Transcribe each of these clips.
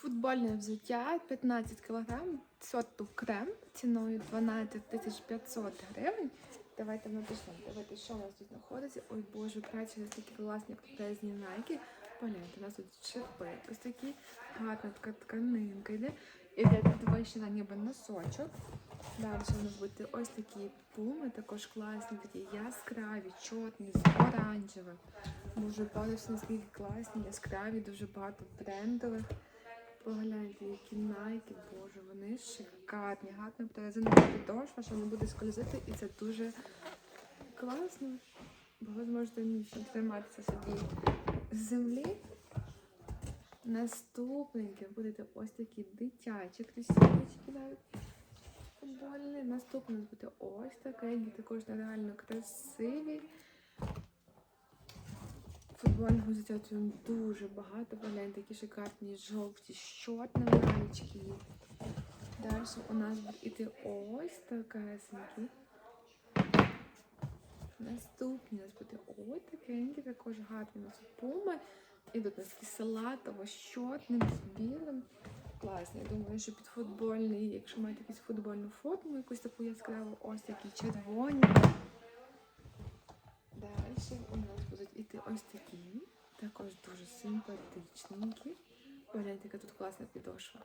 Футбольне взуття 15 кг, сорту крем ціною 12 500 гривень. Давайте ми почнемо. Давайте, що у нас тут знаходиться. Ой, боже, краще такі класні крутезні найки. Погляньте, у нас тут шипи, ось такі гарна така тканинка йде. Іде підвищена ніби носочок. Далі у нас ось такі пуми, також класні, такі яскраві, чорні, з оранжевим. Може, подивитися, наскільки класні, яскраві, дуже багато брендових. Погляньте, які найки, боже, вони шикарні, гарно резинова підошва, що не буде скользити, і це дуже класно. Бо ви зможете триматися собі з землі. Наступненьке будете ось такі дитячі кросівочки навіть футбольні. Наступне буде ось таке, також нереально красиві. Футбольного взуття дуже багато. Погляньте, такі шикарні жовті, чорні маєчки є. Далі у нас буде іти ось такесенькі. Наступні у нас буде ось такенькі, також гарні нас пуми. Ідуть у нас такі салатово з з білим. Класні. Я думаю, що під футбольний, якщо маєте якусь футбольну форму, якусь таку яскраву, ось такі червоні. Далі у нас будуть іти ось такі, також дуже симпатичненькі. Погляньте, яка тут класна підошва.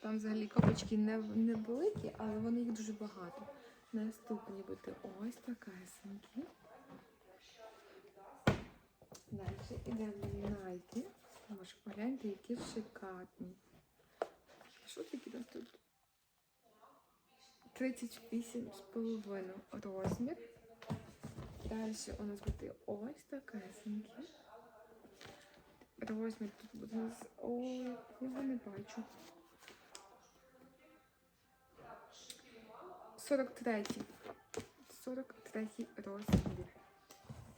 Там взагалі копочки не, не але вони їх дуже багато. Наступні буде ось такесенькі. Далі йдемо Nike. Може, погляньте, які шикарні. Що такі нас тут? 38,5 розмір. Далі у нас буде ось такесенькі. Розмір тут буде у нас. Ой, його не бачу. 43. 43 розмір.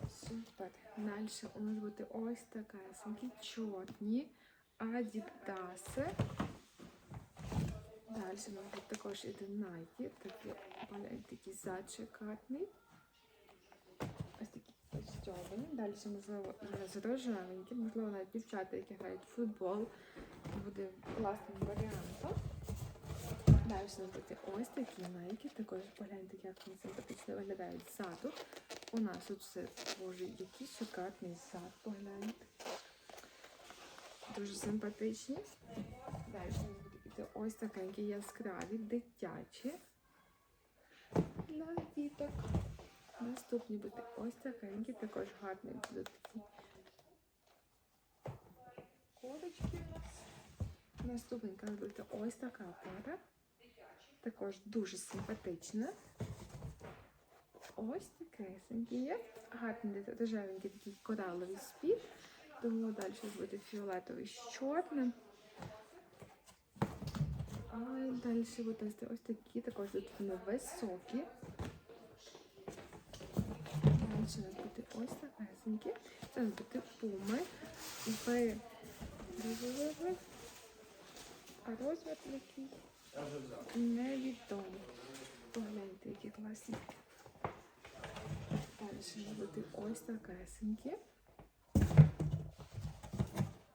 Супер. Далі у нас буде ось такесенькі, чорні, адідаси. Далі у нас буде також іде Nike, такий. Ось такі стьобані. Далі, можливо, є з рожевеньким, можливо, навіть дівчата, які грають в футбол, буде класним варіантом. Далі буде ось такі найки, також погляньте, як вони симпатично виглядають ззаду. У нас тут все, боже, який шикарний зад, погляньте. Дуже симпатичні. Далі буде ось такенькі яскраві, дитячі. Для діток. Наступні буде ось такенькі, також гарні будуть такі корочки у нас. Наступненька буде ось така пара. Також дуже симпатична. Ось такесенькі є. Гарний рожевенький такий кораловий спід. Тому далі буде фіолетовий з чорним. А далі буде ось такі, також тут високі. Далі у нас ось такесенькі. Це буде пуми. А розмір який? Невідомо. Погляньте, які класні. Далі ще буде ось такесенькі.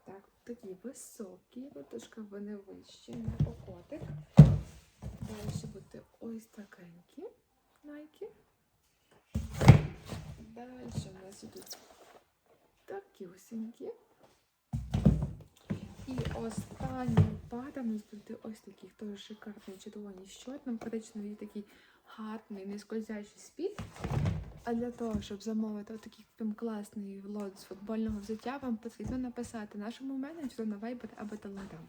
Так, такі високі, трошки вони вищі, не окотик. Далі буде ось такенькі найки. Далі у нас ідуть такі усінькі. І остання пара у нас буде ось таких теж шикарний червоні з чорним, коричневий такий гарний, нескользящий спід. А для того, щоб замовити такий прям класний лот з футбольного взуття, вам потрібно написати нашому менеджеру на Viber або Telegram.